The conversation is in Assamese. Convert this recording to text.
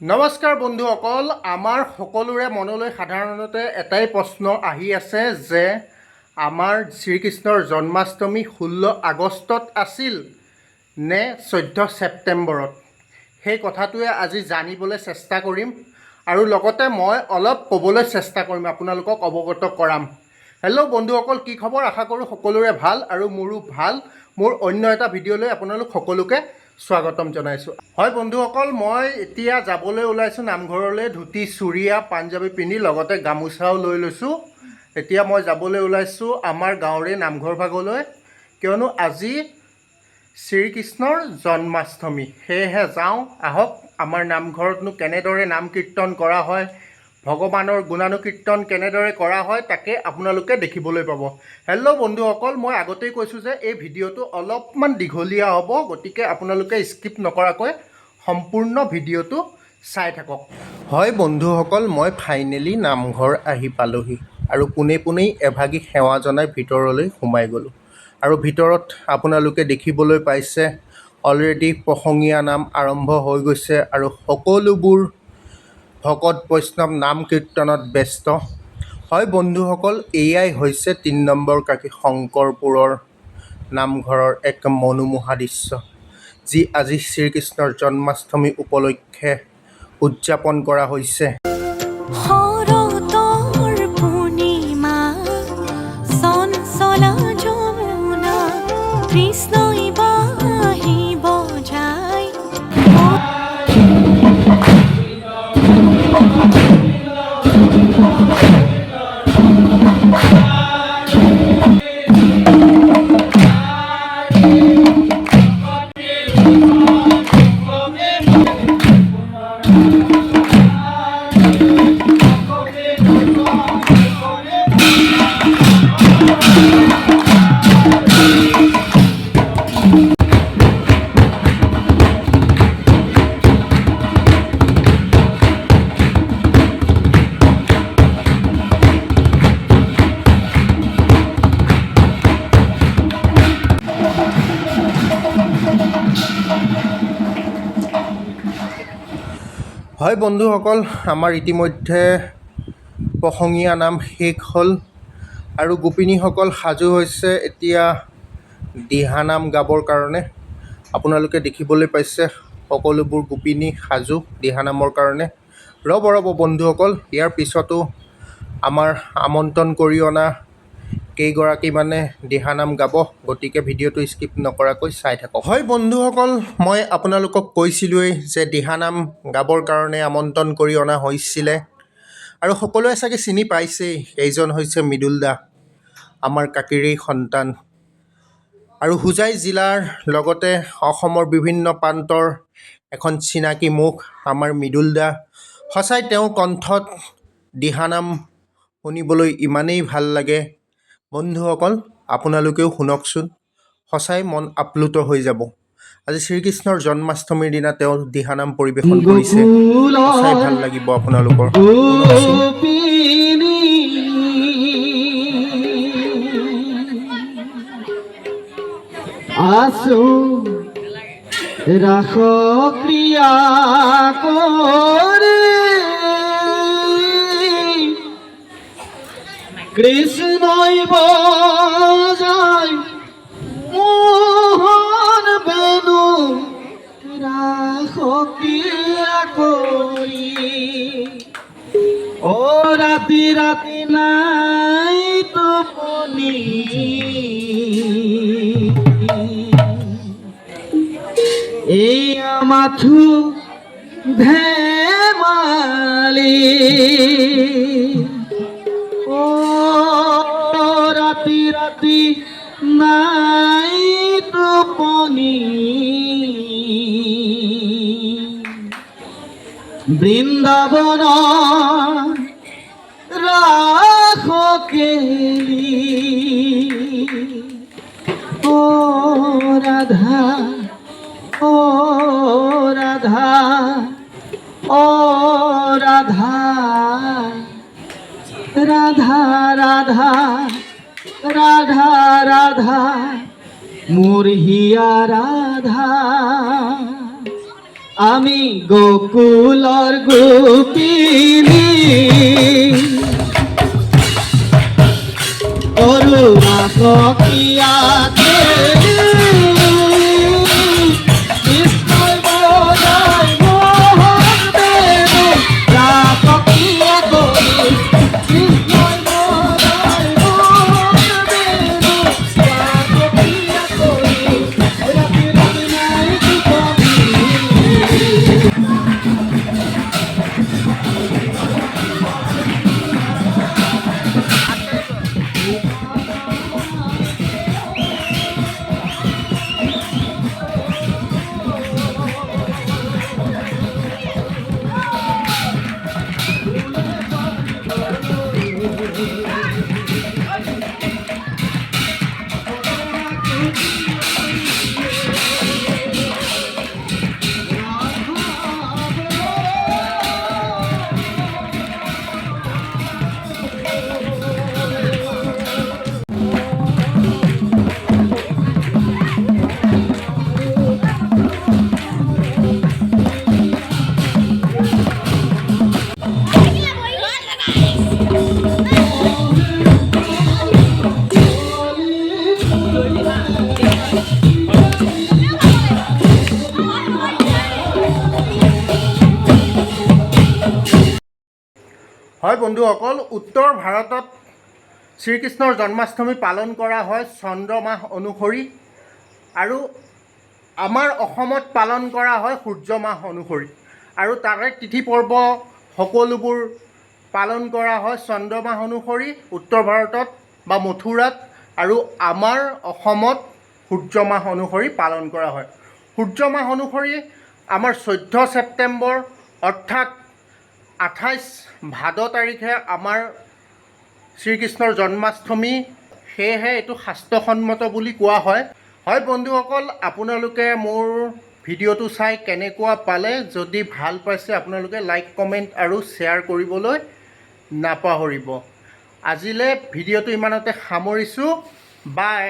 নমস্কাৰ বন্ধুসকল আমাৰ সকলোৰে মনলৈ সাধাৰণতে এটাই প্ৰশ্ন আহি আছে যে আমাৰ শ্ৰীকৃষ্ণৰ জন্মাষ্টমী ষোল্ল আগষ্টত আছিল নে চৈধ্য ছেপ্টেম্বৰত? সেই কথাটোৱে আজি জানিবলৈ চেষ্টা কৰিম আৰু লগতে মই অলপ ক'বলৈ চেষ্টা কৰিম আপোনালোকক অৱগত কৰাম। হেল্ল' বন্ধুসকল কি খবৰ? আশা কৰোঁ সকলোৰে ভাল আৰু মোৰো ভাল। মোৰ অন্য এটা ভিডিঅ'লৈ আপোনালোক সকলোকে স্বাগতম জনাইছোঁ। হয় বন্ধুসকল মই এতিয়া যাবলৈ ওলাইছোঁ নামঘৰলৈ ধুতি চুৰিয়া পাঞ্জাবী পিন্ধি লগতে গামোচাও লৈ লৈছোঁ। এতিয়া মই যাবলৈ ওলাইছোঁ আমাৰ গাঁৱৰে নামঘৰ ভাগলৈ। কিয়নো আজি শ্ৰীকৃষ্ণৰ জন্মাষ্টমী। সেয়েহে যাওঁ আহক আমাৰ নামঘৰতনো কেনেদৰে নাম কীৰ্তন কৰা হয় ভগৱানৰ গুণানুকীৰ্তন কেনেদৰে কৰা হয় তাকে আপোনালোকে দেখিবলৈ পাব। হেল্ল' বন্ধুসকল মই আগতেই কৈছোঁ যে এই ভিডিঅ'টো অলপমান দীঘলীয়া হ'ব গতিকে আপোনালোকে স্কিপ নকৰাকৈ সম্পূৰ্ণ ভিডিঅ'টো চাই থাকক। হয় বন্ধুসকল মই ফাইনেলি নামঘৰ আহি পালোহি আৰু পোনে পোনেই এভাগী সেৱা জনাই ভিতৰলৈ সোমাই গ'লোঁ। আৰু ভিতৰত আপোনালোকে দেখিবলৈ পাইছে অলৰেডি প্ৰসংগীয়া নাম আৰম্ভ হৈ গৈছে আৰু সকলোবোৰ ভকত বৈষ্ণৱ নাম কীৰ্তনত ব্যস্ত। হয় বন্ধুসকল এয়াই হৈছে তিনি নম্বৰ কাকী শংকৰপুৰৰ নামঘৰৰ এক মনোমোহা দৃশ্য যি আজি শ্ৰীকৃষ্ণৰ জন্মাষ্টমী উপলক্ষে উদযাপন কৰা হৈছে। হয় বন্ধুসকল আমাৰ ইতিমধ্যে প্ৰসংগীয়া নাম শেষ হ'ল আৰু গোপিনীসকল সাজু হৈছে এতিয়া দিহানাম গাবৰ কাৰণে। আপোনালোকে দেখিবলৈ পাইছে সকলোবোৰ গোপিনী সাজু দিহানামৰ কাৰণে। ৰ'ব ৰ'ব বন্ধুসকল ইয়াৰ পিছতো আমাৰ আমন্ত্ৰণ কৰি অনা কেইগৰাকীমানে দিহানাম গাব গতিকে ভিডিঅ'টো স্কিপ নকৰাকৈ চাই থাকক। হয় বন্ধুসকল মই আপোনালোকক কৈছিলোঁৱেই যে দিহানাম গাবৰ কাৰণে আমন্ত্ৰণ কৰি অনা হৈছিলে। আৰু সকলোৱে চাগে চিনি পাইছেই এইজন হৈছে মৃদুল দা আমাৰ কাকিৰেই সন্তান। আৰু হোজাই জিলাৰ লগতে অসমৰ বিভিন্ন প্ৰান্তৰ এখন চিনাকি মুখ আমাৰ মৃদুল দা। সঁচাই তেওঁৰ কণ্ঠত দিহানাম শুনিবলৈ ইমানেই ভাল লাগে। বন্ধুসকল আপোনালোকেও শুনকচোন। সঁচাই মন আপ্লুত হৈ যাব। আজি শ্ৰীকৃষ্ণৰ জন্মাষ্টমীৰ দিনা তেওঁ দিহানাম পৰিৱেশন কৰিছে। সঁচাই ভালো লাগিব আপোনালোকৰ। আসো রাখ প্রিয়া করে কৃষ্ণই বজায় মোহন বেনু। রাখ প্রিয়া করি। ও রাতি রাতি নাই টোপনি এই মাথু ধেমালি রাতি রাতি নাই টোপনি। বৃন্দাবন রাখ ও রাধা ও রাধা ও রাধা রাধা রাধা। রাধা রাধা মোর হিয়া রাধা। আমি গোকুলর গোপিনী। হয় বন্ধুসকল উত্তৰ ভাৰতত শ্ৰীকৃষ্ণৰ জন্মাষ্টমী পালন কৰা হয় চন্দ্ৰ মাহ অনুসৰি আৰু আমাৰ অসমত পালন কৰা হয় সূৰ্য মাহ অনুসৰি। আৰু তাৰে তিথি পৰ্ব সকলোবোৰ পালন কৰা হয় চন্দ্ৰ মাহ অনুসৰি উত্তৰ ভাৰতত বা মথুৰাত আৰু আমাৰ অসমত সূৰ্য মাহ অনুসৰি পালন কৰা হয়। সূৰ্য মাহ অনুসৰি আমাৰ চৈধ্য ছেপ্টেম্বৰ অৰ্থাৎ আঠাইছ ভাদ তাৰিখে আমাৰ শ্ৰীকৃষ্ণৰ জন্মাষ্টমী। সেয়েহে এইটো শাস্ত্ৰসন্মত বুলি কোৱা হয়। হয় বন্ধুসকল আপোনালোকে মোৰ ভিডিঅ'টো চাই কেনেকুৱা পালে? যদি ভাল পাইছে আপোনালোকে লাইক কমেণ্ট আৰু শ্বেয়াৰ কৰিবলৈ নাপাহৰিব। আজিলৈ ভিডিঅ'টো ইমানতে সামৰিছোঁ। বাই।